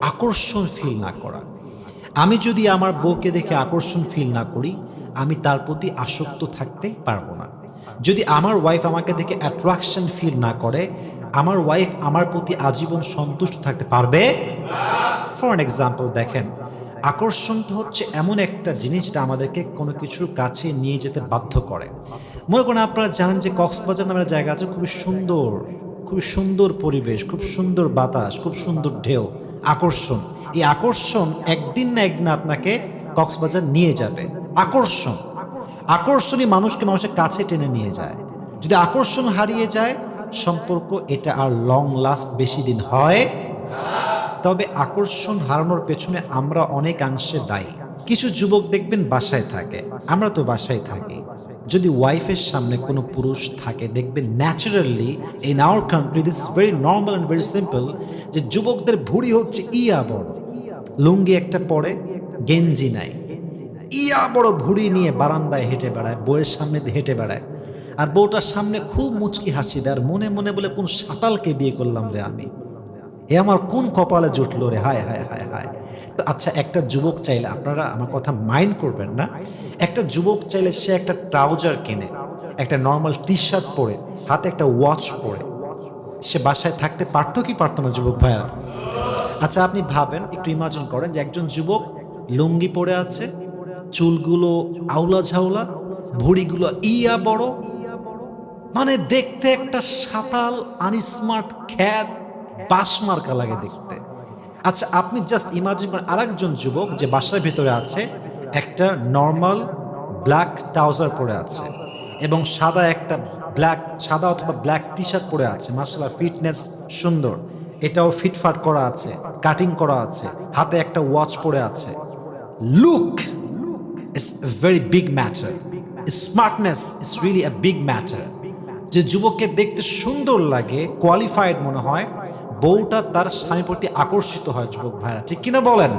আকর্ষণ ফিল না করা। আমি যদি আমার বউকে দেখে আকর্ষণ ফিল না করি, আমি তার প্রতি আসক্ত থাকতে পারব না। যদি আমার ওয়াইফ আমাকে দেখে অ্যাট্রাকশন ফিল না করে, আমার ওয়াইফ আমার প্রতি আজীবন সন্তুষ্ট থাকতে পারবে? ফর অ্যান এক্সাম্পল দেখেন, আকর্ষণ তো হচ্ছে এমন একটা জিনিস যেটা আমাদেরকে কোনো কিছুর কাছে নিয়ে যেতে বাধ্য করে। মনে করেন আপনারা জানেন যে কক্সবাজার নামের জায়গা আছে, খুবই সুন্দর। খুব সুন্দর পরিবেশ, খুব সুন্দর বাতাস, খুব সুন্দর ঢেউ, আকর্ষণ। এই আকর্ষণ একদিন না একদিন আপনাকে কক্সবাজার নিয়ে যাবে। আকর্ষণ। আকর্ষণই মানুষকে মানুষের কাছে টেনে নিয়ে যায়। যদি আকর্ষণ হারিয়ে যায়, সম্পর্ক এটা আর লং লাস্ট বেশি দিন হয়। তবে আকর্ষণ হারানোর পেছনে আমরা অনেকাংশে দায়ী। কিছু যুবক দেখবেন বাসায় থাকে। আমরা তো বাসায় থাকি। যদি ওয়াইফের সামনে কোনো পুরুষ থাকে দেখবেন naturally in our country this very normal and very simple যে যুবকদের ভুড়ি হচ্ছে ইয়া বড়। লুঙ্গি একটা পরে, গেঞ্জি নাই। ইয়া বড় ভুড়ি নিয়ে বারান্দায় হেঁটে বেড়ায়, বউয়ের সামনে হেঁটে বেড়ায়। আর বউটার সামনে খুব মুচকি হাসি দেয়, আর মনে মনে বলে, কোন সাঁতালকে বিয়ে করলাম রে আমি? এ আমার কোন কপালে জুটলো রে? হায় হায় হায় হায়। তো আচ্ছা একটা যুবক চাইলে আপনারা আমার কথা মাইন্ড করবেন না। একটা যুবক চাইলে সে একটা ট্রাউজার কেনে, একটা নর্মাল টি শার্ট পরে, হাতে একটা ওয়াচ পরে। সে বাসায় থাকতে পারতো কি পারতো না যুবক ভাইয়া? আচ্ছা আপনি ভাবেন, একটু ইমাজিন করেন যে একজন যুবক লুঙ্গি পরে আছে, চুলগুলো আউলা ঝাউলা, ভুড়িগুলো ইয়া বড়। মানে দেখতে একটা সাতাল আনস্মার্ট খ্যাত বাসমার্কা লাগে দেখতে। আচ্ছা আপনি জাস্ট ইমাজিন করেন আরেকজন যুবক যে বাসার ভিতরে আছে, একটা নর্মাল ব্ল্যাক ট্রাউজার পরে আছে এবং সাদা একটা ব্ল্যাক সাদা অথবা ব্ল্যাক টি শার্ট পরে আছে। মার্শাল্লাহ ফিটনেস সুন্দর। এটাও ফিটফাট করা আছে কাটিং করা আছে, হাতে একটা ওয়াচ পরে আছে। Look it's very big matter smartness is really a big matter যে যুবককে দেখতে সুন্দর লাগে কোয়ালিফাইড মনে হয় বউটা তার স্বামীর প্রতি আকর্ষিত হয় যুবক ভাইরা। ঠিক কিনা বলেন?